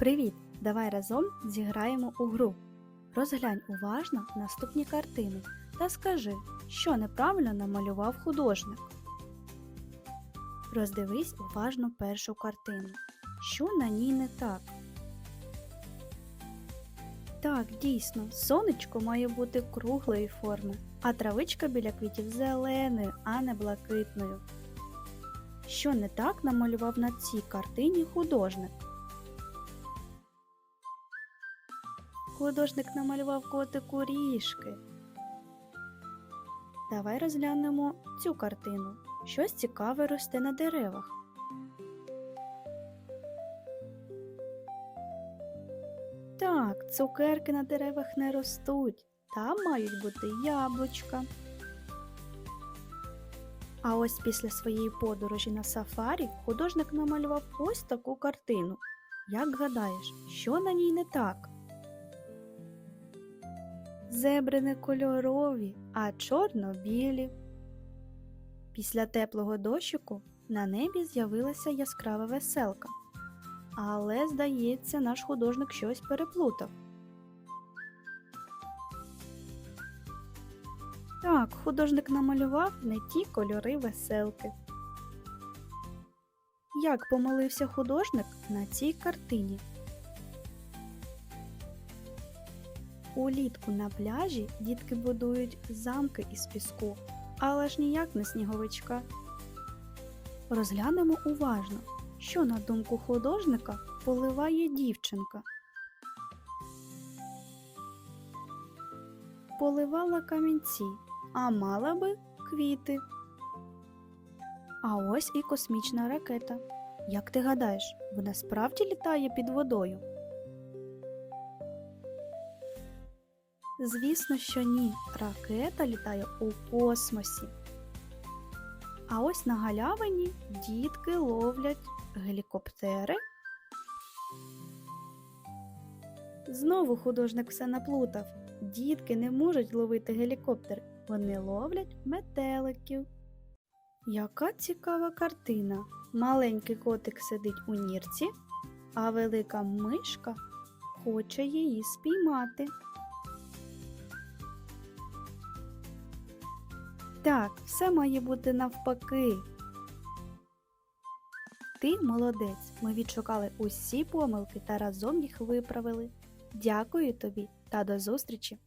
Привіт! Давай разом зіграємо у гру. Розглянь уважно наступні картини та скажи, що неправильно намалював художник. Роздивись уважно першу картину. Що на ній не так? Так, дійсно, сонечко має бути круглої форми, а травичка біля квітів зеленою, а не блакитною. Що не так намалював на цій картині художник? Художник намалював котику ріжки. Давай розглянемо цю картину. Щось цікаве росте на деревах. Так, цукерки на деревах не ростуть. Там мають бути яблучка. А ось після своєї подорожі на сафарі художник намалював ось таку картину. Як гадаєш, що на ній не так? Зебри не кольорові, а чорно-білі. Після теплого дощику на небі з'явилася яскрава веселка. Але, здається, наш художник щось переплутав. Так, художник намалював не ті кольори веселки. Як помилився художник на цій картині? Улітку на пляжі дітки будують замки із піску, але ж ніяк не сніговичка. Розглянемо уважно, що, на думку художника, поливає дівчинка. Поливала камінці, а мала би квіти. А ось і космічна ракета. Як ти гадаєш, вона справді літає під водою? Звісно, що ні. Ракета літає у космосі. А ось на галявині дітки ловлять гелікоптери. Знову художник все наплутав. Дітки не можуть ловити гелікоптер, вони ловлять метеликів. Яка цікава картина. Маленький котик сидить у нірці, а велика мишка хоче її спіймати. Так, все має бути навпаки. Ти молодець. Ми відшукали усі помилки та разом їх виправили. Дякую тобі та до зустрічі!